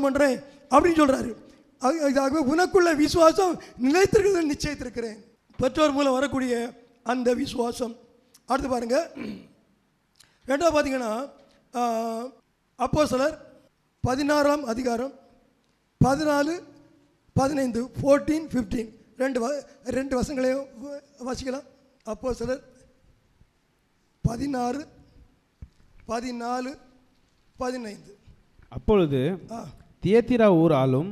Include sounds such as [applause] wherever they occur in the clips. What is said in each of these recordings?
ஜெபம் பண்ணுறேன் அப்படின்னு சொல்கிறாரு ஆகவே உனக்குள்ள விசுவாசம் நிலைத்திருக்கிறது நிச்சயித்திருக்கிறேன். பெற்றோர் மூலம் வரக்கூடிய அந்த விசுவாசம். அடுத்து பாருங்க. ரெண்டாவது பார்த்தீங்கன்னா அப்போ சிலர் பதினாறாம் அதிகாரம் பதினாலு பதினைந்து ஃபோர்டீன் ஃபிஃப்டீன் ரெண்டு வ ரெண்டு வசங்களையும் வாசிக்கலாம். அப்போ சிலர் பதினாறு பதினாலு பதினைந்து. அப்பொழுது தியத்திரா ஊர் ஆளும்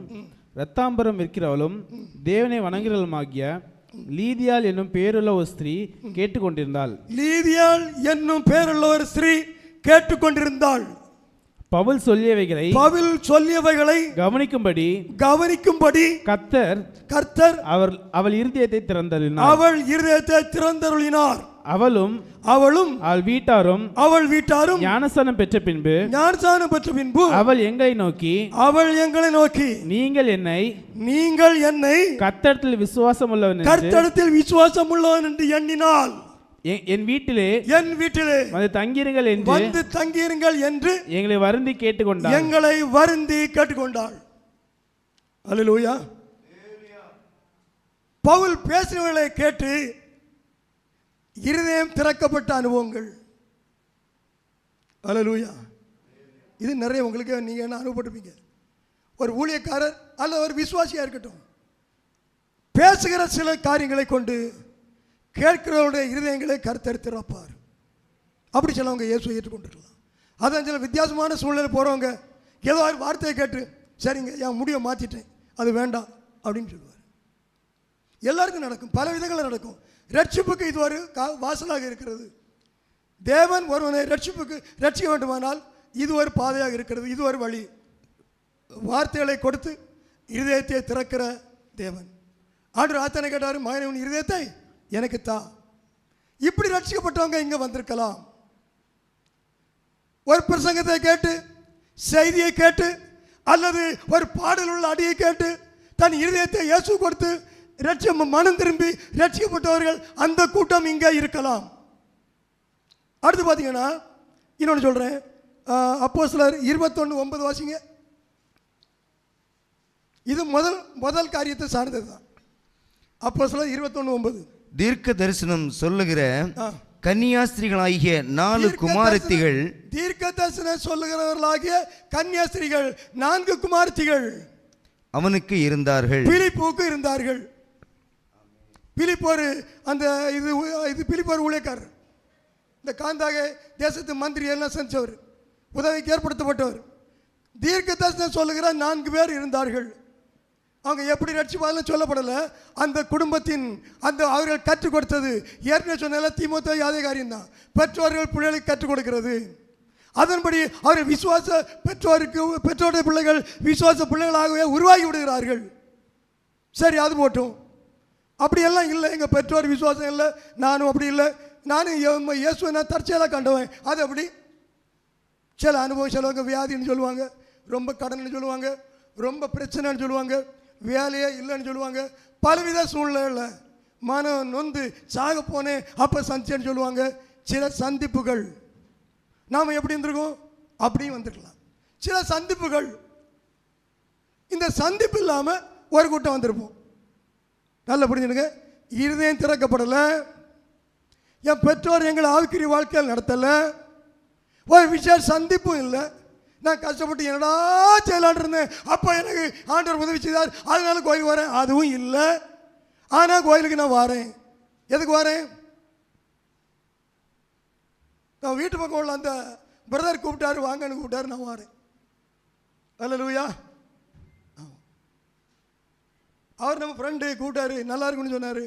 ரத்தாம்பரம் விற்கிறவளும் தேவனை வணங்குகிறவளுமாகிய லீதியால் என்னும் பேருள்ள ஒரு ஸ்திரீ கேட்டுக்கொண்டிருந்தாள். லீதியாள் என்னும் பேருள்ள ஒரு ஸ்திரீ கேட்டுக்கொண்டிருந்தாள். பவுல் சொல்லியவைகளை பவில் சொல்லியவைகளை கவனிக்கும்படி கவனிக்கும்படி கத்தர் கர்த்தர் அவர் அவள் இருதயத்தை திறந்தருளினார். அவள் இருதயத்தை திறந்தருளினார். அவளும் அவளும் அவள் வீட்டாரும் அவள் வீட்டாரும் ஞானஸ்தானம் பெற்ற பின்பு ஞானசானம் பெற்ற பின்பு அவள் எங்களை நோக்கி அவள் எங்களை நோக்கி நீங்கள் என்னை நீங்கள் என்னை கத்தடத்தில் விசுவாசம் உள்ளவன் என்று கர்த்தடத்தில் விசுவாசம் உள்ளவன் என்று எண்ணினாள் என்- வீட்டிலே என் வீட்டிலே வந்து தங்கிருங்கள் என்று வந்து தங்கியிருங்கள் என்று எங்களை வருந்தி கேட்டுக்கொண்டார் எங்களை வருந்தி கேட்டுக்கொண்டாள். அல்லேலூயா. பவுல் பேசினவர்களை கேட்டு இருதயம் திறக்கப்பட்ட அனுபவங்கள். அல்லேலூயா இது நிறைய உங்களுக்கு நீங்கள் என்ன அனுபவப்பட்டிருப்பீங்க. ஒரு ஊழியக்காரர் அல்ல ஒரு விசுவாசியாக இருக்கட்டும். பேசுகிற சில காரியங்களை கொண்டு கேட்கிறவருடைய இருதயங்களை கருத்தர் திறப்பார் அப்படி சிலவங்க இயேசு ஏற்றுக்கொண்டிருக்கலாம். அதான் சில வித்தியாசமான சூழ்நிலை போகிறவங்க ஏதோ ஒரு வார்த்தையை கேட்டு சரிங்க என் முடிவை மாற்றிட்டேன் அது வேண்டாம் அப்படின்னு சொல்லுவார். எல்லாருக்கும் நடக்கும் பல விதங்களில் நடக்கும். ரட்சிப்புக்கு இது ஒரு கா வாசலாக இருக்கிறது. தேவன் ஒருவனை ரட்சிப்புக்கு ரட்சிக்க வேண்டுமானால் இது ஒரு பாதையாக இருக்கிறது. இது ஒரு வழி. வார்த்தைகளை கொடுத்து இருதயத்தை திறக்கிற தேவன். ஆண்டு ஆத்தனை கேட்டார் மகனை உன் இருதயத்தை எனக்கு தா. இப்படி ரட்சிக்கப்பட்டவங்க இங்கே வந்திருக்கலாம். ஒரு பிரசங்கத்தை கேட்டு செய்தியை கேட்டு அல்லது ஒரு பாடல் உள்ள அடியை கேட்டு தன் இருதயத்தை இயேசு கொடுத்து ரட்சி மனம் திரும்பி ரட்சிக்கப்பட்டவர்கள் அந்த கூட்டம் இங்கே இருக்கலாம். அடுத்து பார்த்தீங்கன்னா இன்னொன்று சொல்கிறேன் அப்போ சிலர் இருபத்தொன்று ஒன்பது வாசிங்க. இது முதல் முதல் காரியத்தை சார்ந்தது தான். அப்போ சிலர் இருபத்தொன்று ஒன்பது. தீர்க்க தரிசனம் சொல்லுகிற. கன்னியாஸ்திரிகளாகிய நாலு குமாரத்திகள். தீர்க்க தரிசனம் சொல்லுகிறவர்களாகிய கன்னியாஸ்திரிகள் நான்கு குமாரத்திகள். அவனுக்கு இருந்தார்கள். பிலிப்புக்கு இருந்தார்கள். பிலிப்போர் அந்த இது இது பிலிப்போர் ஊழியக்காரர். இந்த காந்தாக தேசத்து மந்திரி எல்லாம் செஞ்சவர் உதவிக்கு ஏற்படுத்தப்பட்டவர். தீர்க்க தரிசனம் சொல்லுகிற நான்கு பேர் இருந்தார்கள். அவங்க எப்படி ரட்சிப்பாலும் சொல்லப்படலை. அந்த குடும்பத்தின் அந்த அவர்கள் கற்றுக் கொடுத்தது ஏற்கனவே சொன்னால திமுக அதே காரியம்தான் பெற்றோர்கள் பிள்ளைகளுக்கு கற்றுக் கொடுக்கிறது. அதன்படி அவர்கள் விசுவாச பெற்றோருக்கு பெற்றோருடைய பிள்ளைகள் விசுவாச பிள்ளைகளாகவே உருவாகி விடுகிறார்கள். சரி அது போட்டும். அப்படியெல்லாம் இல்லை. எங்கள் பெற்றோர் விசுவாசம் இல்லை. நானும் அப்படி இல்லை. நானும் இய- இயேசுவை நான் தற்செயலாக கண்டவன். அது அப்படி சில அனுபவம் சிலவங்க வியாதின்னு சொல்லுவாங்க. ரொம்ப கடன்னு சொல்லுவாங்க. ரொம்ப பிரச்சனைன்னு சொல்லுவாங்க. வேலையே இல்லைன்னு சொல்லுவாங்க. பலவித சூழ்நிலையில் மனம் நொந்து சாக போனேன் அப்போ சந்திச்சேன்னு சொல்லுவாங்க. சில சந்திப்புகள். நாம் எப்படி இருந்திருக்கோம்? அப்படியும் வந்துருக்கலாம். சில சந்திப்புகள். இந்த சந்திப்பு இல்லாமல் ஒரு கூட்டம் வந்திருப்போம். நல்ல புரிஞ்சுடுங்க இருதயம் திறக்கப்படலை. என் பெற்றோர் எங்களை ஆவிக்குரிய வாழ்க்கையில் நடத்தலை. ஒரு விஷயம் சந்திப்பும் இல்லை. நான் கஷ்டப்பட்டு என்னடா செய்யலான் இருந்தேன். அப்போ எனக்கு ஆண்டவர் உதவி செய்தார். அதனால கோயிலுக்கு வரேன். அதுவும் இல்லை. ஆனால் கோயிலுக்கு நான் வரேன். எதுக்கு வரேன்? நான் வீட்டு பக்கம் உள்ள அந்த பிரதர் கூப்பிட்டாரு வாங்கன்னு கூப்பிட்டாரு நான் வரேன். அல்ல லூயா அவர் நம்ம ஃப்ரெண்டு கூப்பிட்டாரு நல்லா இருக்குன்னு சொன்னார்.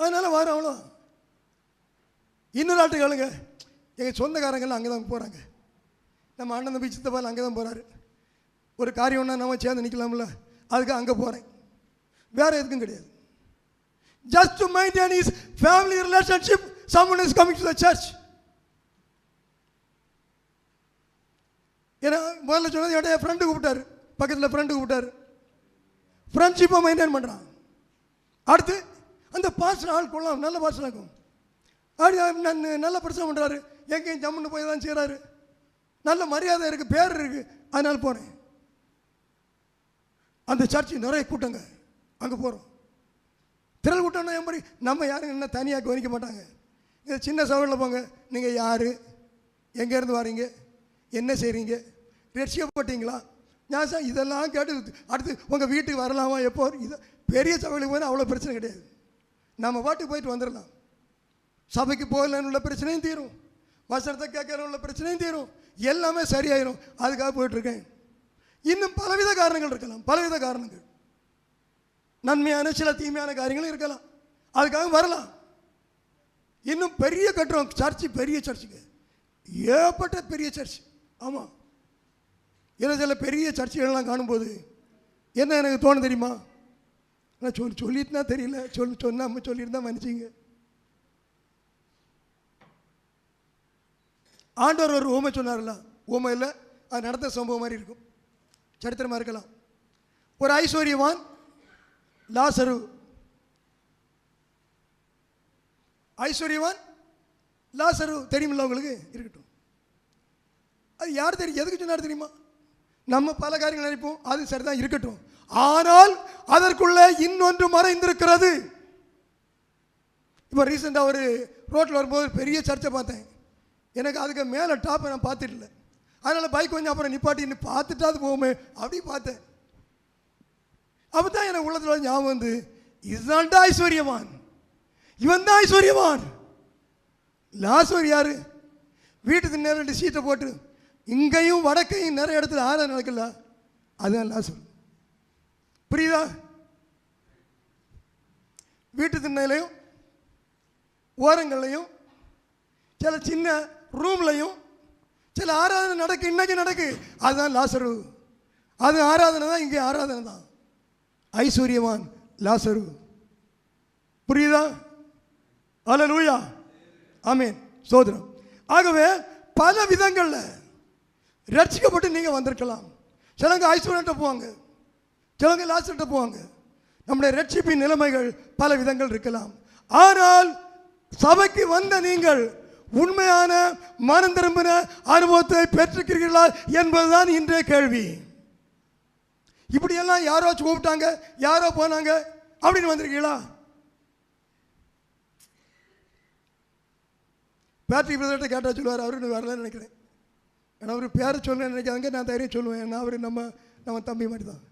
அதனால் வரேன் அவ்வளோ. இன்னொரு நாட்டு கேளுங்க. எங்கள் சொந்தக்காரங்கெல்லாம் அங்கே தான் போகிறாங்க நம்ம அண்ணன் தம்பி சித்தப்பால் அங்கே தான் போகிறாரு ஒரு காரியம் ஒன்றா நம்ம சேர்ந்து நிற்கலாம்ல அதுக்கு அங்கே போகிறேன் வேறு எதுக்கும் கிடையாது. Just to maintain is family relationship someone is coming to the church ஏன்னா முதல்ல சொன்னது என்னோட என் ஃப்ரெண்டு கூப்பிட்டாரு. பக்கத்தில் ஃப்ரெண்டு கூப்பிட்டாரு. ஃப்ரெண்ட்ஷிப்பை மெயின்டைன் பண்ணுறான் அடுத்து அந்த பாஸ்டர் ஆள் கொள்ளலாம். நல்ல பாஸ்டர் இருக்கும் அப்படி நல்ல பிரச்சனை பண்ணுறாரு எங்கேயும் ஜம்முன்னு போய் தான் செய்கிறாரு நல்ல மரியாதை இருக்குது பேர் இருக்குது அதனால் போனேன் அந்த சர்ச்சு நிறைய கூட்டங்க. அங்கே போகிறோம் திரள் கூட்டம்னா என் மாதிரி நம்ம யாரும் என்ன தனியாக கவனிக்க மாட்டாங்க. இந்த சின்ன சவாலில் போங்க. நீங்கள் யார்? எங்கேருந்து வரீங்க? என்ன செய்கிறீங்க ரட்சிக்கப்பட்டீங்களா நான் சார் இதெல்லாம் கேட்டு அடுத்து உங்கள் வீட்டுக்கு வரலாமா? எப்போ? இது பெரிய சபைகளுக்கு போனால் அவ்வளோ பிரச்சனை கிடையாது. நம்ம பாட்டுக்கு போயிட்டு வந்துடலாம். சபைக்கு போகலன்னு உள்ள பிரச்சனையும் தீரும். வசனத்தை கேட்கற உள்ள பிரச்சனையும் தீரும். எல்லாமே சரியாயிரும். அதுக்காக போயிட்டுருக்கேன். இன்னும் பலவித காரணங்கள் இருக்கலாம். பலவித காரணங்கள். நன்மையான சில தீமையான காரியங்களும் இருக்கலாம். அதுக்காக வரலாம். இன்னும் பெரிய கட்டுறோம். சர்ச்சு பெரிய சர்ச்சுக்கு ஏகப்பட்ட பெரிய சர்ச் ஆமாம் இதில் சில பெரிய சர்ச்சுகள்லாம் காணும்போது என்ன எனக்கு தோணும் தெரியுமா? நான் சொல்லி சொல்லிட்டுனா தெரியல. சொல் சொன்னாம சொல்லியிருந்தா மன்னிச்சிங்க. ஆண்டவர் ஒரு ஊமை சொன்னார்ல ஊமை இல்லை அது நடந்த சம்பவம் மாதிரி இருக்கும். சரித்திரமாக இருக்கலாம். ஒரு ஐஸ்வர்யவான் லாசரு. ஐஸ்வர்யவான் லாசரு தெரியுமில்ல உங்களுக்கு? இருக்கட்டும். அது யார் தெரியும்? எதுக்கு சொன்னார் தெரியுமா? நம்ம பல காரியங்கள் நினைப்போம். அது சரிதான் இருக்கட்டும். ஆனால் அதற்குள்ள இன்னொன்று மறைந்திருக்கிறது. இப்போ ரீசெண்டாக ஒரு ரோட்டில் வரும்போது பெரிய சர்ச்சை பார்த்தேன். எனக்கு அதுக்கு மேலே டாப்பை நான் பார்த்துட்டு அதனால் பைக் கொஞ்சம் அப்புறம் நிப்பாட்டி இன்னும் பார்த்துட்டாது போகுமே அப்படி பார்த்தேன். அப்போ தான் எனக்கு உள்ளத்தில் ஞாபகம் வந்து இதுதான்டா ஐஸ்வர்யவான். இவன் தான் ஐஸ்வர்யவான். லாஸ்வர் யார்? வீட்டுக்கு நேரம் ரெண்டு சீட்டை போட்டு இங்கேயும் வடக்கையும் நிறைய இடத்துல ஆராதனை நடக்கல. அதுதான் லாஸ்வர் புரியுதா? வீட்டு திண்ணையிலையும் ஓரங்கள்லையும் சில சின்ன ரூம்லையும் சில ஆராதனை நடக்கு இன்னைக்கு நடக்கு. அதுதான் லாசரு. அது ஆராதனை தான் இங்கே ஆராதனை தான். ஐஸ்வர்யவான் லாசரு. புரியுதா? அல லூயா ஆமீன். சோதரம் ஆகவே பல விதங்களில் ரட்சிக்கப்பட்டு நீங்கள் வந்திருக்கலாம். சிலங்க ஐஸ்வர்யன்ட்ட போவாங்க. சிலங்க லாஸ்ட்ட போவாங்க. நம்முடைய ரட்சிப்பின் நிலைமைகள் பல விதங்கள் இருக்கலாம். ஆனால் சபைக்கு வந்த நீங்கள் உண்மையான மனம் திரும்பின அனுபவத்தை பெற்றிருக்கிறீர்களா என்பதுதான் இன்றைய கேள்வி. இப்படியெல்லாம் யாரோ கூப்பிட்டாங்க யாரோ போனாங்க அப்படின்னு வந்திருக்கீங்களா? பேட்டரி பிரதர்கிட்ட கேட்டால் சொல்லுவார் அவரு வரலன்னு நினைக்கிறேன். ஏன்னா அவர் பேரை சொல்ல நினைக்காதங்க நான் தைரியம் சொல்லுவேன். ஏன்னா அவர் நம்ம நம்ம தம்பி மாதிரி தான்.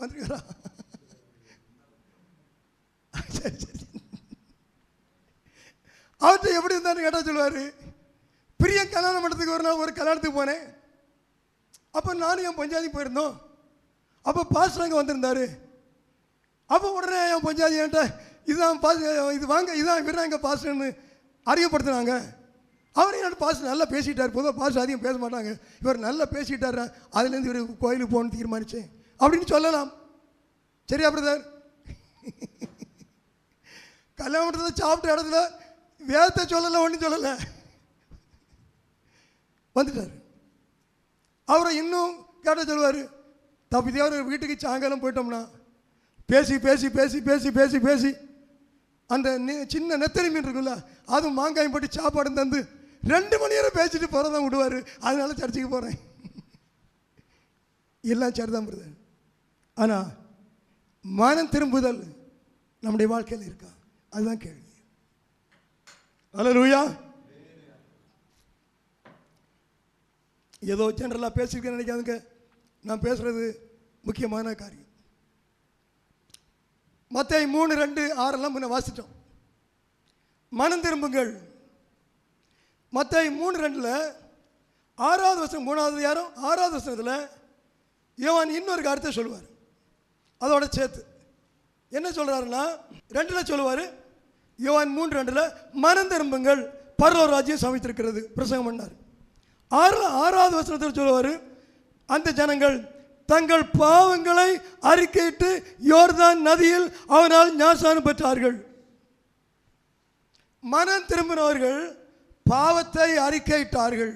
வந்திருக்காரா? சரி சரி அவர்கிட்ட எப்படி இருந்தான்னு கேட்டால் சொல்லுவார் பிரியன் கல்யாணம் பண்ணுறதுக்கு ஒரு நாள் ஒரு கல்யாணத்துக்கு போனேன். அப்போ நானும் என் பஞ்சாயத்துக்கு போயிருந்தோம். அப்போ பாஸ்டர் அங்கே வந்திருந்தாரு. அப்போ உடனே என் பஞ்சாயத்து என்கிட்ட இதுதான் பாஸ் இது வாங்க இதான் இவர் எங்கள் பாஸ்டர்னு அறிவுப்படுத்துனாங்க அவர் என்னோட பாஸ்டர் நல்லா பேசிட்டார். பொதுவாக பாஸ் அதிகம் பேச மாட்டாங்க. இவர் நல்லா பேசிட்டார் அதுலேருந்து இவர் கோயிலுக்கு போகணும்னு தீர்மானிச்சேன். அப்படின்னு சொல்லலாம். சரியா பிரதர்? [laughs] கல்யாணத்தில் சாப்பிட்ட இடத்துல வேதத்தை சொல்லலை ஒன்றும் சொல்லலை. வந்துட்டார். அவரை இன்னும் கேட்ட சொல்லுவார் தப்பித்தையாவது வீட்டுக்கு சாயங்காலம் போயிட்டோம்னா பேசி பேசி பேசி பேசி பேசி பேசி அந்த நெ- சின்ன நெத்தலி மீன் இருக்குல்ல அதுவும் மாங்காயம் போட்டு சாப்பாடு தந்து ரெண்டு மணி நேரம் பேசிட்டு போகிறதான் விடுவார். அதனால சர்ச்சுக்கு போகிறேன் எல்லாம் சரிதான் பிரதர் ஆனால் மனம் திரும்புதல் நம்முடைய வாழ்க்கையில் இருக்கா? அதுதான் கேள்வி. அல்லேலூயா ஏதோ ஜென்ரலாக பேசியிருக்கேன்னு நினைக்காதுங்க. நான் பேசுகிறது முக்கியமான காரியம். மற்ற மூணு ரெண்டு ஆறெல்லாம் முன்ன வாசிட்டோம் மனம் திரும்புங்கள். மற்ற மூணு ரெண்டில் ஆறாவது வருஷம் மூணாவது யாரும் ஆறாவது வருஷத்தில் இவன் இன்னொரு கருத்தை சொல்லுவார். அதோட சேர்த்து. என்ன சொல்கிறாருன்னா ரெண்டில் சொல்லுவார் யோவான் மூன்று ரெண்டில் மனம் திரும்புங்கள் பரலோக ராஜ்யம் சமைத்திருக்கிறது பிரசங்கம் பண்ணார். ஆறு ஆறாவது வசனத்தில் சொல்லுவார் அந்த ஜனங்கள் தங்கள் பாவங்களை அறிக்கையிட்டு யோர்தான் நதியில் அவனால் ஞாசானம் பெற்றார்கள். மனம் திரும்பினவர்கள் பாவத்தை அறிக்கையிட்டார்கள்.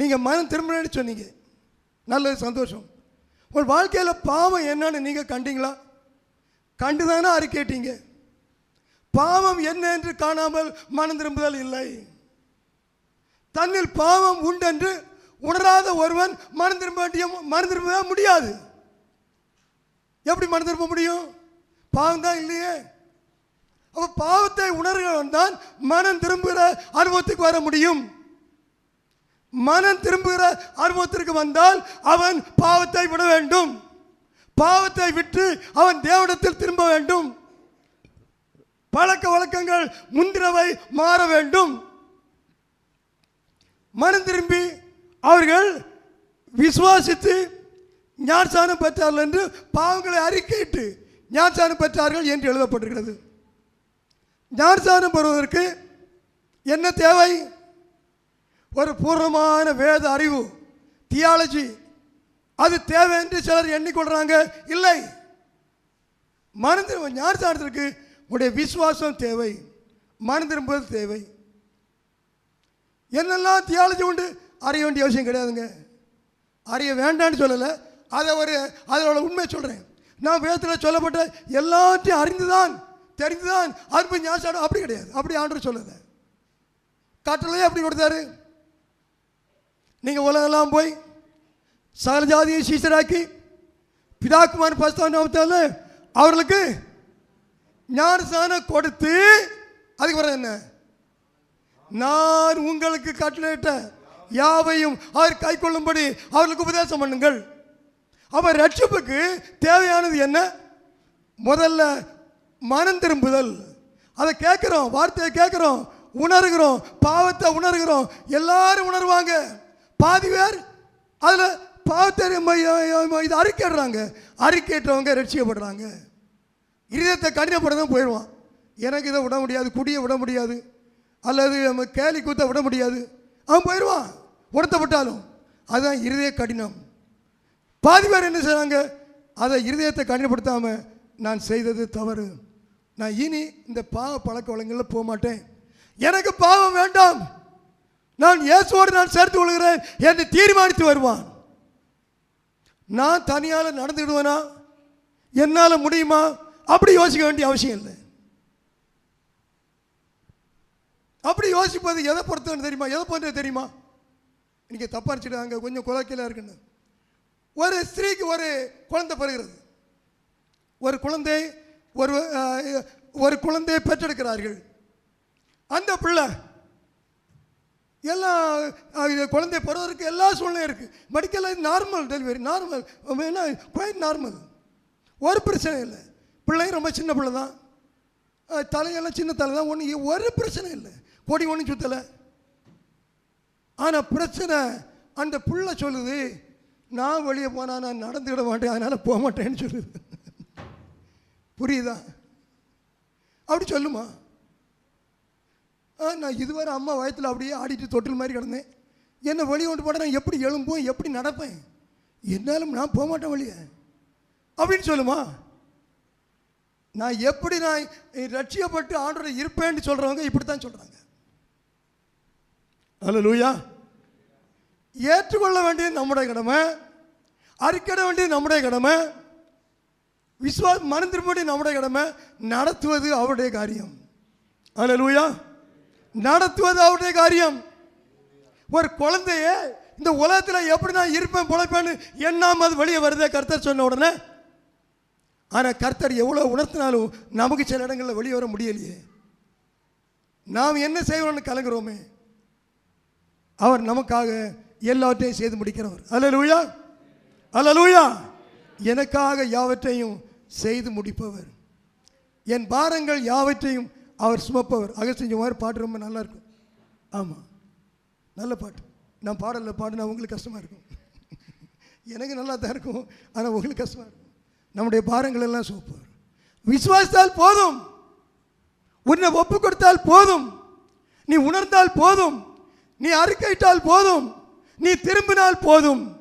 நீங்க மனம் திரும்பினு சொன்னீங்க. நல்லது சந்தோஷம். உங்கள் வாழ்க்கையில் பாவம் என்னன்னு நீங்க கண்டீங்களா? கண்டுதானே அறிக்கைட்டீங்க பாவம் என்ன என்று காணாமல் மனம் திரும்புதல் இல்லை. தன்னில் பாவம் உண்டென்று உணராத ஒருவன் மனம் திரும்ப வேண்டிய மனம் திரும்பவே முடியாது. எப்படி மனம் திரும்ப முடியும்? பாவம் தான் இல்லையே. அப்போ பாவத்தை உணர்கிறவன் தான் மனம் திரும்புகிற அனுபவத்துக்கு வர முடியும். மனம் திரும்புகிற அனுபவத்திற்கு வந்தால் அவன் பாவத்தை விட வேண்டும். பாவத்தை விட்டு அவன் தேவனத்தில் திரும்ப வேண்டும். பழக்க வழக்கங்கள் முந்தினவை மாற வேண்டும். மனம் திரும்பி அவர்கள் விசுவாசித்து ஞானசானம் பெற்றார்கள் என்று பாவங்களை அறிக்கையிட்டு ஞானசானம் பெற்றார்கள் என்று எழுதப்பட்டிருக்கிறது. ஞானஸ்தானம் பெறுவதற்கு என்ன தேவை? ஒரு பூர்ணமான வேத அறிவு தியாலஜி அது தேவை என்று சிலர் எண்ணிக்கொள்கிறாங்க இல்லை. மனம் திரும்ப ஞானசானத்திற்கு உடைய விசுவாசம் தேவை. மனம் திரும்புவது தேவை. என்னெல்லாம் தியாலஜி உண்டு? அறிய வேண்டிய அவசியம் கிடையாதுங்க. அறிய வேண்டாம்னு சொல்லலை. அதை ஒரு அதனோட உண்மையை சொல்கிறேன் நான் வேதத்தில் சொல்லப்பட்ட எல்லாத்தையும் அறிந்துதான் தெரிந்துதான் அன்பு ஞாபகம் அப்படி கிடையாது. அப்படி ஆண்டு சொல்லலை. கட்டளையே அப்படி கொடுத்தாரு. நீங்கள் உலகெல்லாம் போய் சகல ஜாதியை சீசராக்கி பிதாக்குமார் பஸ்தான அவர்களுக்கு ஞானசானம் கொடுத்து அதுக்கு வர என்ன? நான் உங்களுக்கு கட்டளையிட்ட யாவையும் அவர் கை கொள்ளும்படி அவர்களுக்கு உபதேசம் பண்ணுங்கள். அவர் ரட்சிப்புக்கு தேவையானது என்ன? முதல்ல மனம் திரும்புதல். அதை கேட்குறோம் வார்த்தையை கேட்குறோம் உணர்கிறோம் பாவத்தை உணர்கிறோம் எல்லாரும் உணர்வாங்க. பாதி பேர் அதில் பாவத்தை இது அறிக்கைடுறாங்க. அறிக்கைட்டவங்க ரட்சிக்கப்படுறாங்க. இருதயத்தை கடினப்படுறதும் போயிடுவான். எனக்கு இதை விட முடியாது குடியை விட முடியாது அல்லது நம்ம கேலி கூத்த விட முடியாது. அவன் போயிடுவான் உணர்த்தப்பட்டாலும். அதுதான் இருதய கடினம். பாதி பேர் என்ன செய்கிறாங்க அதை இருதயத்தை கடினப்படுத்தாமல் நான் செய்தது தவறு. நான் இனி இந்த பாவ பழக்க வழக்கங்களில் போக மாட்டேன். எனக்கு பாவம் வேண்டாம். நான் இயேசுவோடு நான் சேர்த்து கொள்கிறேன் என்று தீர்மானித்து வருவான். நான் தனியால் நடந்துடுவேனா என்னால் முடியுமா? அப்படி யோசிக்க வேண்டிய அவசியம் இல்லை. அப்படி யோசிப்பது எதை பொறுத்தவன்னு தெரியுமா? எதை போன்றது தெரியுமா? இன்றைக்கி தப்பா அங்கே கொஞ்சம் குலக்கையில் இருக்குன்னு. ஒரு ஸ்திரீக்கு ஒரு குழந்தை பிறகுறது ஒரு குழந்தை ஒரு ஒரு குழந்தையை பெற்றெடுக்கிறார்கள். அந்த பிள்ளை எல்லா இது குழந்தை பிறகு எல்லா சூழ்நிலையும் இருக்குது மெடிக்கல் நார்மல் டெலிவரி நார்மல் என்ன குவைட் நார்மல் ஒரு பிரச்சனை இல்லை. பிள்ளையும் ரொம்ப சின்ன பிள்ளை தான். தலையெல்லாம் சின்ன தலை தான். ஒன்று ஒரு பிரச்சனை இல்லை. கொடி ஒன்றும் சுற்றலை ஆனால் பிரச்சனை அந்த பிள்ளை சொல்லுது நான் வெளியே போனால் நான் நடந்துக்கிட மாட்டேன் அதனால் போக மாட்டேன்னு சொல்லுது. புரியுதா? அப்படி சொல்லுமா? ஆ நான் இதுவரை அம்மா வயத்தில் அப்படியே ஆடிட்டு தொட்டில் மாதிரி கிடந்தேன். என்னை வெளியே கொண்டு போட நான் எப்படி எழும்பும் எப்படி நடப்பேன்? என்னாலும் நான் போக மாட்டேன் வெளியே. அப்படின்னு சொல்லுமா? நான் எப்படி நான் ரட்சியப்பட்டு ஆண்டோட இருப்பேன்னு சொல்கிறவங்க இப்படி தான் சொல்கிறாங்க ஹலோ லூயா ஏற்றுக்கொள்ள வேண்டியது நம்முடைய கடமை அறிக்கிட வேண்டியது நம்முடைய கடமை விஸ்வா மனம் திரும்ப நம்முடைய கடமை நடத்துவது அவருடைய காரியம். ஹலோ லூயா நடத்துவது அவருடைய காரியம். ஒரு குழந்தைய இந்த உலகத்தில் எப்படி நான் இருப்பேன் பிழைப்பேன்னு எண்ணாம அது வெளியே வருதே கர்த்தர் சொன்ன உடனே. ஆனால் கர்த்தர் எவ்வளோ உணர்த்தினாலும் நமக்கு சில இடங்களில் வெளியே வர முடியலையே. நாம் என்ன செய்வோம்னு கலங்குறோமே. அவர் நமக்காக எல்லாவற்றையும் செய்து முடிக்கிறவர். அல்லலூயா அல்லலூயா எனக்காக யாவற்றையும் செய்து முடிப்பவர். என் பாரங்கள் யாவற்றையும் அவர் சுமப்பவர். அகஸ்டின் மாதிரி பாட்டு ரொம்ப நல்லா இருக்கும். ஆமாம் நல்ல பாட்டு. நான் பாடலில் பாடினா உங்களுக்கு கஷ்டமாக இருக்கும். [laughs] எனக்கு நல்லா தான் இருக்கும். ஆனால் உங்களுக்கு கஷ்டமாக இருக்கும். நம்முடைய பாரங்கள் எல்லாம் சுமப்பவர். விசுவாசித்தால் போதும். உன்னை ஒப்பு கொடுத்தால் போதும். நீ உணர்ந்தால் போதும். நீ அறிக்கையிட்டால் போதும். நீ திரும்பினால் போதும்.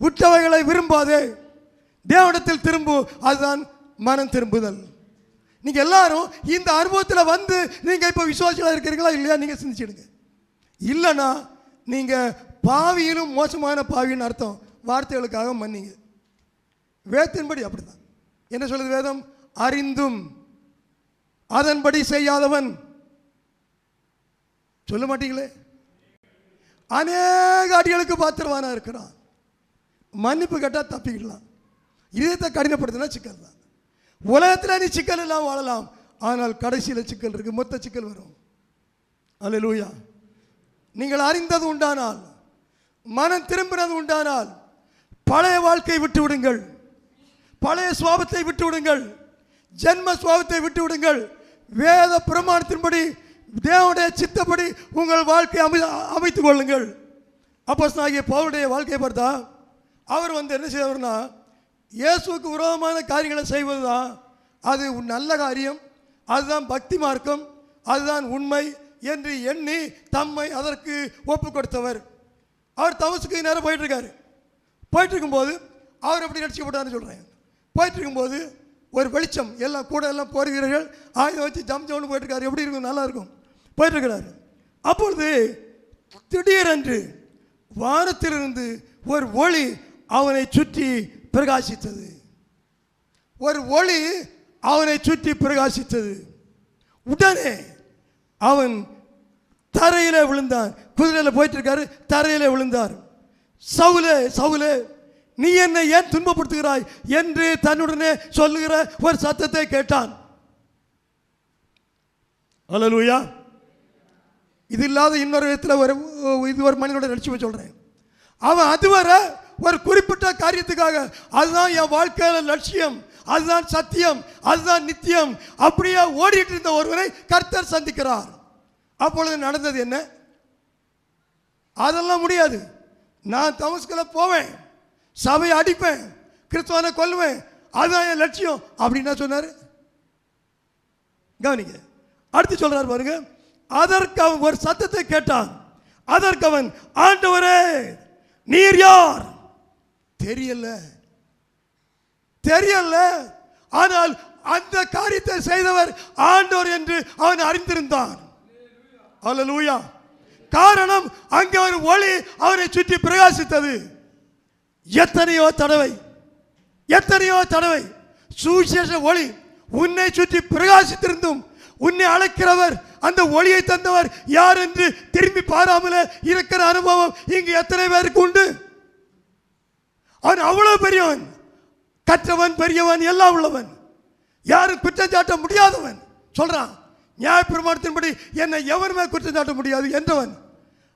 உற்றவைகளை விரும்பாதே. தேவனிடத்தில் திரும்பு அதுதான் மனம் திரும்புதல். நீங்கள் எல்லாரும் இந்த அனுபவத்தில் வந்து நீங்கள் இப்போ விசுவாசிகளாக இருக்கிறீங்களா இல்லையா? நீங்கள் சிந்திச்சிடுங்க இல்லைன்னா நீங்கள் பாவியிலும் மோசமான பாவின்னு அர்த்தம். வார்த்தைகளுக்காக மன்னிங்க. வேதத்தின்படி அப்படிதான் என்ன சொல்லுது வேதம்? அறிந்தும் அதன்படி செய்யாதவன். சொல்ல மாட்டீங்களே? அநேக அடிகளுக்கு பாத்திரவானா இருக்கிறான். மன்னிப்பு கேட்டால் தப்பிக்கலாம். இதயத்தை கடினப்படுத்தினா சிக்கல் தான். உலகத்தில் நீ சிக்கல் இல்லாமல் வாழலாம். ஆனால் கடைசியில் சிக்கல் இருக்கு. மொத்த சிக்கல் வரும். அல்லேலூயா நீங்கள் அறிந்தது உண்டானால் மனம் திரும்பினது உண்டானால் பழைய வாழ்க்கை விட்டு விடுங்கள். பழைய சுவாபத்தை விட்டு விடுங்கள். ஜென்ம சுவாபத்தை விட்டு விடுங்கள். வேத பிரமாணத்தின்படி தேவனுடைய சித்தப்படி உங்கள் வாழ்க்கையை அமை அமைத்துக் கொள்ளுங்கள். அப்போ ஆகிய பவுலுடைய வாழ்க்கையை பார்த்தா அவர் வந்து என்ன செய்வார்னா இயேசுவுக்கு விரோதமான காரியங்களை செய்வது தான் அது உன் நல்ல காரியம் அதுதான் பக்தி மார்க்கம் அதுதான் உண்மை என்று எண்ணி தம்மை அதற்கு ஒப்பு கொடுத்தவர் அவர் தமசுக்கு நேரம் போயிட்டுருக்காரு. போயிட்டுருக்கும்போது அவர் எப்படி ரட்சிக்கப்பட்டார்னு சொல்கிறேன் போயிட்டுருக்கும்போது ஒரு வெளிச்சம் எல்லாம் கூட எல்லாம் போர் வீரர்கள் ஆயுதம் வச்சு ஜம் ஜம்னு போயிட்டுருக்காரு. எப்படி இருக்கும்? நல்லாயிருக்கும் போயிட்டுருக்கிறாரு. அப்பொழுது திடீரென்று வானத்திலிருந்து ஒரு ஒளி அவனை சுற்றி பிரகாசித்தது. ஒரு ஒளி அவனை சுற்றி பிரகாசித்தது. உடனே அவன் தரையில் விழுந்தான். குதிரையில் போயிட்டு தரையில் விழுந்தார். சவுலே சவுலே நீ என்னை ஏன் துன்பப்படுத்துகிறாய்? என்று தன்னுடனே சொல்லுகிற ஒரு சத்தத்தை கேட்டான். அல்லேலூயா. இது இல்லாத இன்னொரு விதத்தில் ஒரு இது ஒரு மனிதனோட லட்சியமை சொல்கிறேன் அவன் அதுவரை ஒரு குறிப்பிட்ட காரியத்துக்காக அதுதான் என் வாழ்க்கையில் லட்சியம் அதுதான் சத்தியம் அதுதான் நித்தியம். அப்படியே ஓடிட்டு இருந்த ஒருவரை கர்த்தர் சந்திக்கிறார். அப்பொழுது நடந்தது என்ன? அதெல்லாம் முடியாது. நான் தமஸ்கில் போவேன் சபையை அடிப்பேன் கிறிஸ்துவனை கொல்லுவேன் அதுதான் என் லட்சியம். அப்படின்னா சொன்னார்? கவனிங்க. அடுத்து சொல்றாரு பாருங்க. அதற்கு அவன் ஒரு சத்தத்தை கேட்டான். அதற்கு அவன் ஆண்டவரே நீர் யார்? தெரியல. தெரியல. ஆனால் அந்த காரியத்தை செய்தவர் ஆண்டோர் என்று அவன் அறிந்திருந்தான். அல்லேலூயா காரணம் அங்கே ஒரு ஒளி அவனை சுற்றி பிரகாசித்தது. எத்தனையோ தடவை எத்தனையோ தடவை சுவிசேஷ ஒளி உன்னை சுற்றி பிரகாசித்திருந்தும் உன்னை அழைக்கிறவர் அந்த ஒளியை தந்தவர் யார் என்று திரும்பி பாராமல இருக்கிற அனுபவம் இங்கு எத்தனை பேருக்கு உண்டு? அவன் அவ்வளவு பெரியவன். கற்றவன் பெரியவன் எல்லாம் உள்ளவன். யாரும் குற்றம் சாட்ட முடியாதவன். சொல்றான் நியாயப்பிரமாணத்தின்படி என்னை எவருமே குற்றம் சாட்ட முடியாது என்றவன்.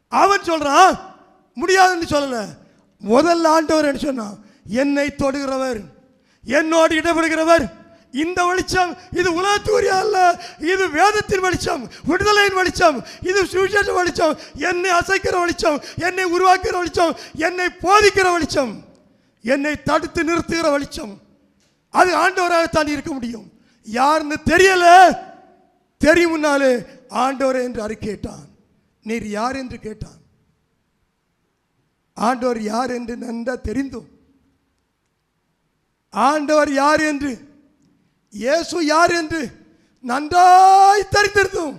அவன் சொல்றான் முடியாதுன்னு சொல்லல. முதல்ல ஆண்டவர் என்ன சொன்னான்? என்னை தொடுகிறவர் என்னோடு இடப்படுகிறவர் இந்த வெளிச்சம் இது உலகத்துக்குரிய அல்ல. இது வேதத்தின் வெளிச்சம் விடுதலையின் வெளிச்சம் இது சுவிசேஷ வெளிச்சம் என்னை அசைக்கிற வெளிச்சம் என்னை உருவாக்குகிற வெளிச்சம் என்னை போதிக்கிற வெளிச்சம். என்னை தடுத்து நிறுத்துகிற வெளிச்சம். அது ஆண்டவராகத்தான் இருக்க முடியும். யாருன்னு தெரியல. தெரியும் முன்னாலே ஆண்டவர் என்று கேட்டான் நீர் யார் என்று கேட்டான். ஆண்டவர் யார் என்று நன்றா தெரிந்தோம். ஆண்டவர் யார் என்று இயேசு யார் என்று நன்றாய் தெரிந்திருந்தோம்.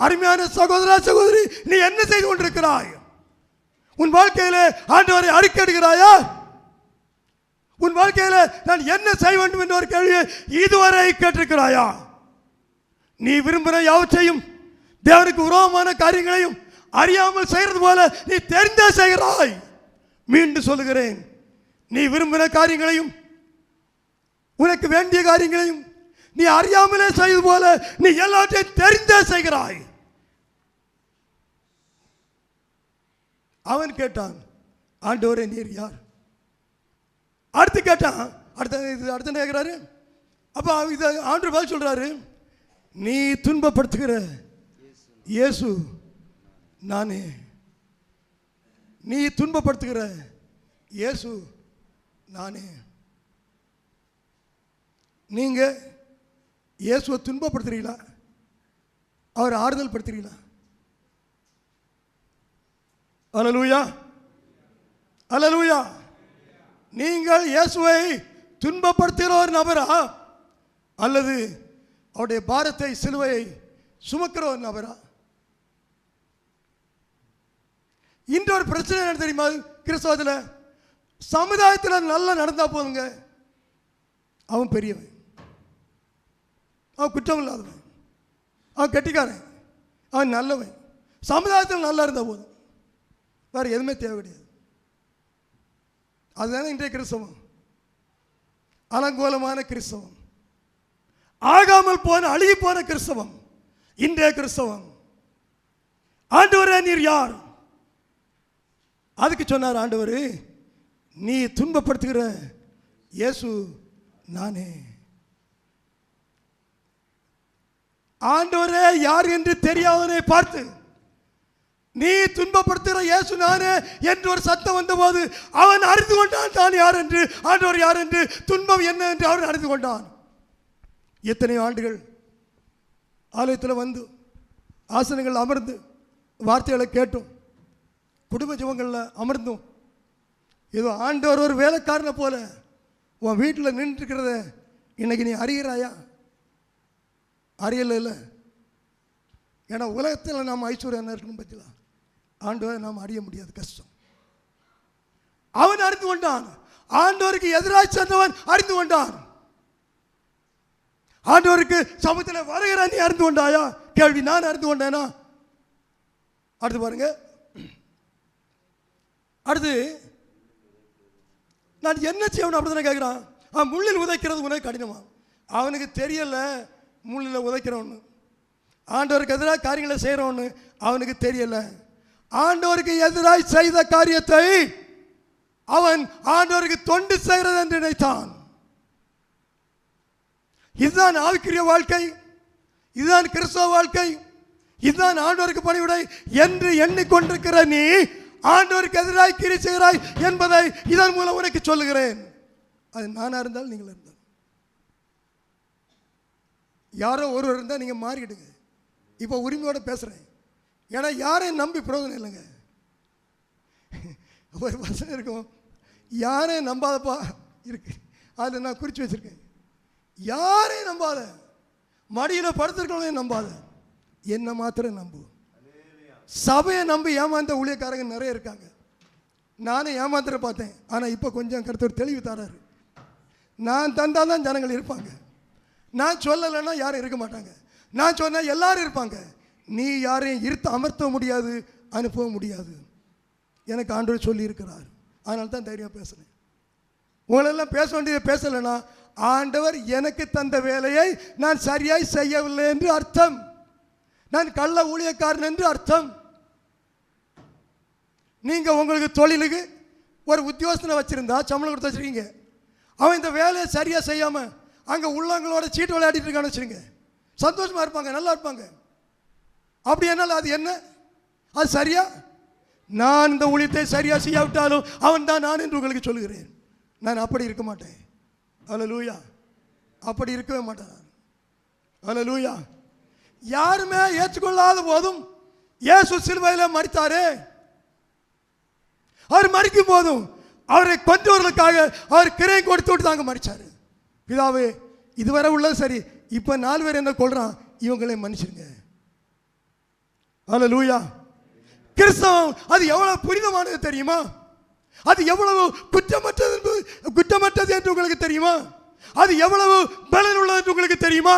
அருமையான சகோதரா சகோதரி நீ என்ன செய்து கொண்டிருக்கிறாய்? உன் வாழ்க்கையிலே ஆண்டவரை அறிக்கையிடுகிறாயா உன் வாழ்க்கையில் நான் என்ன செய்ய வேண்டும் என்ற ஒரு கேள்வியை இதுவரை கேட்டிருக்கிறாயா? நீ விரும்புகிற யாவற்றையும் தேவனுக்கு உருவமான காரியங்களையும் அறியாமல் செய்கிறது போல நீ தெரிந்தே செய்கிறாய். மீண்டும் சொல்லுகிறேன் நீ விரும்புகிற காரியங்களையும் உனக்கு வேண்டிய காரியங்களையும் நீ அறியாமலே செய்வது போல நீ எல்லாத்தையும் தெரிந்தே செய்கிறாய். அவன் கேட்டான் ஆண்டவரே நீர் யார்? அடுத்து கேட்டான் அடுத்த இது அடுத்து கேட்குறாரு அப்போ இதை ஆண்டு பதில் சொல்கிறாரு நீ துன்பப்படுத்துகிற இயேசு நானே. நீ துன்பப்படுத்துகிற இயேசு நானே. நீங்கள் இயேசுவை துன்பப்படுத்துறீங்களா? அவர் ஆறுதல் படுத்துறீங்களா? அலலூயா. அலலூயா. நீங்கள் இயேசுவை துன்பப்படுத்துகிற ஒரு நபரா? அல்லது அவருடைய பாரத்தை சிலுவையை சுமக்கிற ஒரு நபரா? இன்று ஒரு பிரச்சனை என்ன தெரியுமா? கிறிஸ்தவத்தில் சமுதாயத்தில் நல்லா நடந்தா போதுங்க. அவன் பெரியவன். அவன் குற்றம் இல்லாதவன் அவன் கெட்டிக்காரன். அவன் நல்லவன். சமுதாயத்தில் நல்லா இருந்தால் போதும். வேறு எதுவுமே தேவை கிடையாது அதுதானே இன்றைய கிறிஸ்தவம்? அலங்கோலமான கிறிஸ்தவம். ஆகாமல் போன அழுகி போன கிறிஸ்தவம். இன்றைய கிறிஸ்தவம். ஆண்டவரே நீர் யார்? அதுக்கு சொன்னார் ஆண்டவர் நீ துன்பப்படுத்துகிற இயேசு நானே. ஆண்டவரே யார் என்று தெரியாதவனை பார்த்து நீ துன்பப்படுத்துகிற இயேசு நானே என்று ஒரு சத்தம் வந்தபோது அவன் அறிந்து கொண்டான் தான் யார் என்று? ஆண்டவர் யார் என்று? துன்பம் என்ன என்று அவன் அறிந்து கொண்டான். எத்தனை ஆண்டுகள் ஆலயத்தில் வந்து ஆசனங்கள் அமர்ந்து வார்த்தைகளை கேட்டோம் குடும்ப ஜீவங்களில் அமர்ந்தும் ஏதோ ஆண்டவர் ஒரு வேலைக்காரனை போல உன் வீட்டில் நின்றுக்கிறத இன்னைக்கு நீ அறிகிறாயா? அறியலை இல்லை. ஏன்னா உலகத்தில் நாம் ஐஸ்வர்யம் இருக்கணும் பற்றிலாம் ஆண்டவரை நாம் அறிய முடியாது கஷ்டம். அவன் அறிந்து கொண்டான். ஆண்டவருக்கு எதிராக சென்றவன் அறிந்து கொண்டான். ஆண்டவருக்கு சமூகத்தில் வருகிற நீ அறிந்து கொண்டாயா? கேள்வி நான் அறிந்து கொண்டேனா? அடுத்து பாருங்க. அடுத்து நான் என்ன செய்யணும் அப்படின்னு கேட்குறான் அவன் முள்ளில் உதைக்கிறது உனக்கு கடினமா? அவனுக்கு தெரியல முள்ளில் உதைக்கிறவனு. ஆண்டவருக்கு எதிராக காரியங்களை செய்கிறவனு அவனுக்கு தெரியலை. ஆண்டோருக்கு எதிராய் செய்த காரியத்தை அவன் ஆண்டோருக்கு தொண்டு செய்கிறது என்று நினைத்தான். இதுதான் ஆவிக்குரிய வாழ்க்கை. இதுதான் கிறிஸ்தவ வாழ்க்கை. இதுதான் ஆண்டோருக்கு பணிவிடை என்று எண்ணிக்கொண்டிருக்கிற நீ ஆண்டோருக்கு எதிராய் கிரி செய்கிறாய் என்பதை இதன் மூலம் உனக்கு சொல்லுகிறேன். அது நானா இருந்தால் நீங்கள் இருந்தால். யாரோ ஒருவர் இருந்தால் நீங்கள் மாறிடுங்க. இப்போ உரிமையோடு பேசுகிறேன் ஏன்னா யாரையும் நம்பி பிரயோஜனம் இல்லைங்க. ஒரு வசனம் இருக்கும். யாரையும் நம்பாதப்பா இருக்கு. அதில் நான் குறித்து வச்சுருக்கேன். யாரையும் நம்பாத. மடியில் படுத்துருக்கவங்களையும் நம்பாத. என்னை மாத்திரம் நம்பு. சபையை நம்பி ஏமாந்த ஊழியக்காரங்க நிறைய இருக்காங்க. நானும் ஏமாத்திர பார்த்தேன். ஆனால் இப்போ கொஞ்சம் கருத்து தெளிவு தராரு. நான் தந்தால் தான் ஜனங்கள் இருப்பாங்க. நான் சொல்லலைன்னா யாரும் இருக்க மாட்டாங்க. நான் சொன்னால் எல்லாரும் இருப்பாங்க. நீ யாரையும் இருத்த அமர்த்த முடியாது அனுப்ப முடியாது. எனக்கு ஆண்டவர் சொல்லியிருக்கிறார். அதனால தான் தைரியம் பேசுகிறேன் உங்களெல்லாம் பேச வேண்டியது பேசலைன்னா ஆண்டவர் எனக்கு தந்த வேலையை நான் சரியாய் செய்யவில்லை என்று அர்த்தம். நான் கள்ள ஊழியக்காரன் என்று அர்த்தம். நீங்கள் உங்களுக்கு தொழிலுக்கு ஒரு உத்தியோகஸ்தனை வச்சுருந்தா சம்பளம் கொடுத்து வச்சிருக்கீங்க. அவன் இந்த வேலையை சரியாக செய்யாமல் அங்கே உள்ளவங்களோட சீட்டு விளையாடிட்டு இருக்கான்னு வச்சுருங்க. சந்தோஷமாக இருப்பாங்க நல்லா இருப்பாங்க. அப்படி என்னால் அது என்ன? அது சரியா? நான் இந்த ஊழியத்தை சரியாக செய்யாவிட்டாலும் அவன் தான் நான் என்று உங்களுக்கு சொல்லுகிறேன். நான் அப்படி இருக்க மாட்டேன். அல்லேலூயா அப்படி இருக்கவே மாட்டேன் நான். அல்லேலூயா யாருமே ஏற்றுக்கொள்ளாத போதும் இயேசு சிலுவையில் மறித்தாரே அவர் மறிக்கும் போதும் அவரை கொன்றவர்களுக்காக அவர் கிரை கொடுத்து விட்டு தாங்க மறிச்சார் பிதாவே இதுவரை உள்ளது சரி. இப்போ நாலு பேர் என்ன கொள்கிறான் இவங்களே மன்னிச்சிருங்க. அல்லேலூயா கிறிஸ்தவம் அது எவ்வளவு புனிதமானது தெரியுமா? அது எவ்வளவு குற்றமற்றது என்று குற்றமற்றது என்று உங்களுக்கு தெரியுமா? அது எவ்வளவு பலன் உள்ளது என்று உங்களுக்கு தெரியுமா?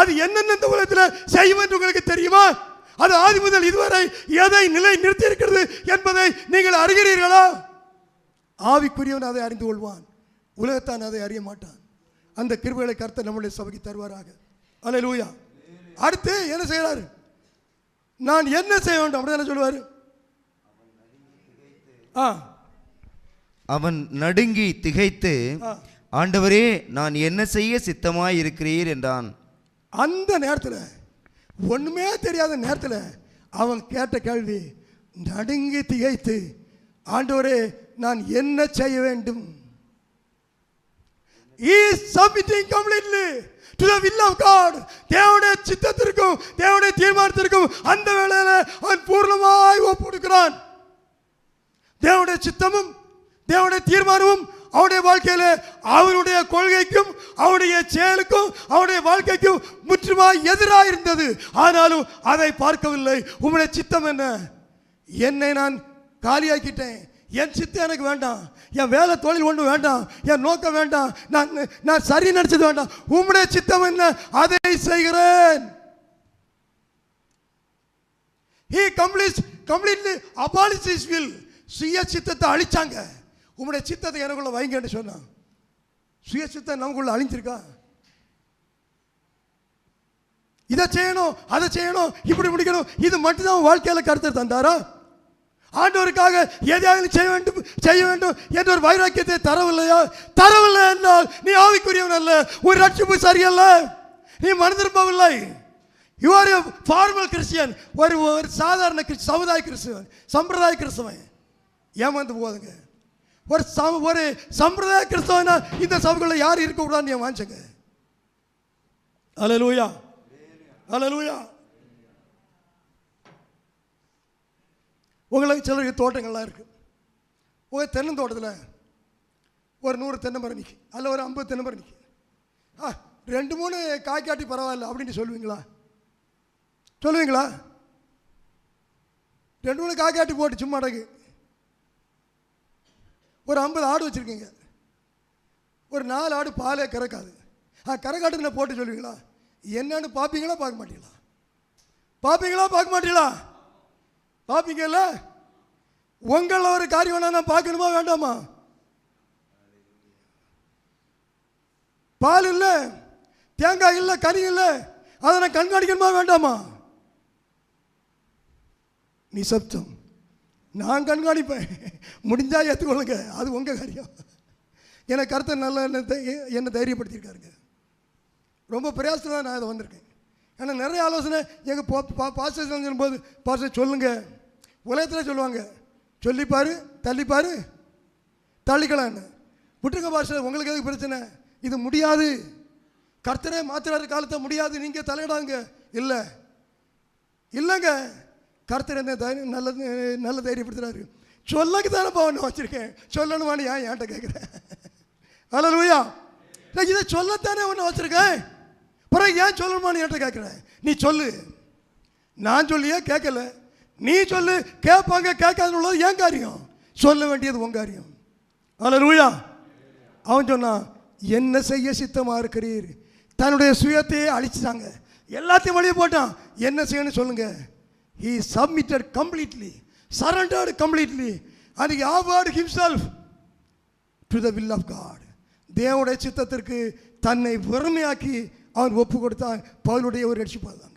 அது என்னென்ன இந்த உலகத்தில் செய்யும் என்று உங்களுக்கு தெரியுமா? அது ஆதி முதல் இதுவரை எதை நிலை நிறுத்தி இருக்கிறது என்பதை நீங்கள் அறிகிறீர்களா? ஆவிக்குரியவன் அதை அறிந்து கொள்வான். உலகத்தான் அதை அறிய மாட்டான். அந்த கிருபைகளை கருத்தை நம்முடைய சபைக்கு தருவாராக. அல்லேலூயா அடுத்து என்ன செய்கிறாரு நான் என்ன செய்ய வேண்டும்? அப்படிதானே சொல்லுவார். ஆ. அவன் நடுங்கி திகைத்து. ஆண்டவரே நான் என்ன செய்ய சித்தமாய் இருக்கிறீர் என்றான். அந்த நேரத்தில் ஒண்ணுமே தெரியாத நேரத்தில் அவன் கேட்ட கேள்வி நடுங்கி திகைத்து ஆண்டவரே நான் என்ன செய்ய வேண்டும்? Is submitting completely. To the will of God தேவனுடைய சித்தத்திற்கும் தேவனுடைய தீர்மானத்திற்கும் அந்த வேளையில் அவன் பூர்ணமாய் ஒப்புடுக்கிறான் தேவனுடைய சித்தமும் தேவனுடைய தீர்மானமும் அவனுடைய வாழ்க்கையில அவனுடைய கொள்கைக்கும் அவனுடைய செயலுக்கும் அவனுடைய வாழ்க்கைக்கும் முற்றுமாய் எதிராக இருந்தது ஆனாலும் அதை பார்க்கவில்லை. உங்களுடைய சித்தம் என்ன? என்னை நான் காலியாக்கிட்டேன். என் சித்தம் எனக்கு வேண்டாம். என் வேலை தொழில் ஒன்று வேண்டாம். என் நோக்கம் வேண்டாம். நான் நான் சரி நினச்சது வேண்டாம். உம்முடைய சித்தம் என்ன? அதை செய்கிறேன். He completes, completely abolished is will சுய சித்தத்தை அழிச்சாங்க. உம்முடைய சித்தத்தை எனக்குள்ள வைங்கன்னு சொன்னான். சுய சித்தம் நமக்குள்ள அழிஞ்சிருக்கா? இதை செய்யணும் அதை செய்யணும் இப்படி முடிக்கணும். இது மட்டும்தான் வாழ்க்கையில் கருத்து தந்தாரா? ஆண்டவருக்காக எதையாவது செய்ய வேண்டும் செய்ய வேண்டும் என்ற ஒரு வைராக்கியத்தை தரவில்லையா? தரவில்லை என்றால் நீ ஆவிக்குரியவன் அல்ல ஒரு ரட்சிப்பு சரியல்ல. நீ மனதிருப்பவில்லை யூ ஆர் ஃபார்மல் கிறிஸ்டியன் ஒரு ஒரு சாதாரண கிறிஸ்து சமுதாய கிறிஸ்துவன் சம்பிரதாய கிறிஸ்தவன். ஏமாந்து போகுதுங்க. ஒரு சம ஒரு சம்பிரதாய கிறிஸ்தவனா இந்த சபைக்குள்ள யார் இருக்கக்கூடாதுன்னு என் வாஞ்சங்க அலலூயா அலலூயா உங்களுக்கு சிலருக்கு தோட்டங்கள்லாம் இருக்குது உங்கள் தென்னந்தோட்டத்தில் ஒரு நூறு தென்னை மரம் நிற்கி அதில் ஒரு ஐம்பது தென்னை மரம் நிற்கி ஆ ரெண்டு மூணு காய்க்காட்டி பரவாயில்ல அப்படின்னு சொல்லுவீங்களா? சொல்லுவீங்களா? ரெண்டு மூணு காய்க்காட்டி போட்டு சும்மா அடகு ஒரு ஐம்பது ஆடு வச்சுருக்கீங்க. ஒரு நாலு ஆடு பாலே கறக்காது. ஆ கறக்காட்டுன்னு போட்டு சொல்லுவீங்களா? என்னன்னு பார்ப்பீங்களா பார்க்க மாட்டீங்களா? பார்ப்பீங்களா பார்க்க மாட்டீங்களா? பார்ப்பீங்கல்ல உங்களில் ஒரு காரியம் நான் பார்க்கணுமா வேண்டாமா? பால் இல்லை தேங்காய் இல்லை கனி இல்லை அதை நான் கண்காணிக்கணுமா வேண்டாமா? நிசப்தம். நான் கண்காணிப்பேன். முடிஞ்சால் ஏற்றுக்கொள்ளுங்க அது உங்கள் காரியம். எனக்கு கருத்தை நல்லா என்ன தை- என்னை தைரியப்படுத்தியிருக்காருங்க. ரொம்ப பிரயாசத்தில் நான் இதை வந்திருக்கேன். ஏன்னா நிறைய ஆலோசனை எங்கள் பா போது சொல்லும்போது சொல்லுங்கள் உலகத்தில் சொல்லுவாங்க. சொல்லிப்பாரு தள்ளிப்பாரு. தள்ளிக்கலான்னு. விட்டுருங்க பாஸ்டர் உங்களுக்கு எதுக்கு பிரச்சனை? இது முடியாது. கர்த்தரே மாத்திராரு காலத்தை முடியாது. நீங்கள் தலையிடாங்க. இல்லை. இல்லைங்க. கர்த்தர் என்ன தைரியம் நல்ல நல்ல தைரியப்படுத்துறாரு. சொல்லக்கு தானே ஒன்று வச்சுருக்கேன். சொல்லணுமான்னு ஏன் என்கிட்ட கேட்குறேன் அலலுயா நான் இதை சொல்லத்தானே ஒன்று வச்சுருக்கேன். பிறகு ஏன் சொல்லணுமான்னு என்கிட்ட கேட்குறேன் நீ சொல்லு. நான் சொல்லியே கேட்கல நீ சொல்லு கேட்பாங்க கேட்காதுன்னு உள்ளது ஏன் காரியம்? சொல்ல வேண்டியது உன் காரியம். அலலுயா அவன் சொன்னான் என்ன செய்ய சித்தமாக இருக்கிறீர்? தன்னுடைய சுயத்தையே அழிச்சிட்டாங்க. எல்லாத்தையும் வழியே போட்டான். என்ன செய்யணும்னு சொல்லுங்க. He submitted completely surrendered completely அன்றைக்கி he himself to the will of God தேவனுடைய சித்தத்திற்கு தன்னை வறுமையாக்கி அவன் ஒப்பு கொடுத்தான். பவுலுடைய ஒரு ரட்சிப்பு அதுதாங்க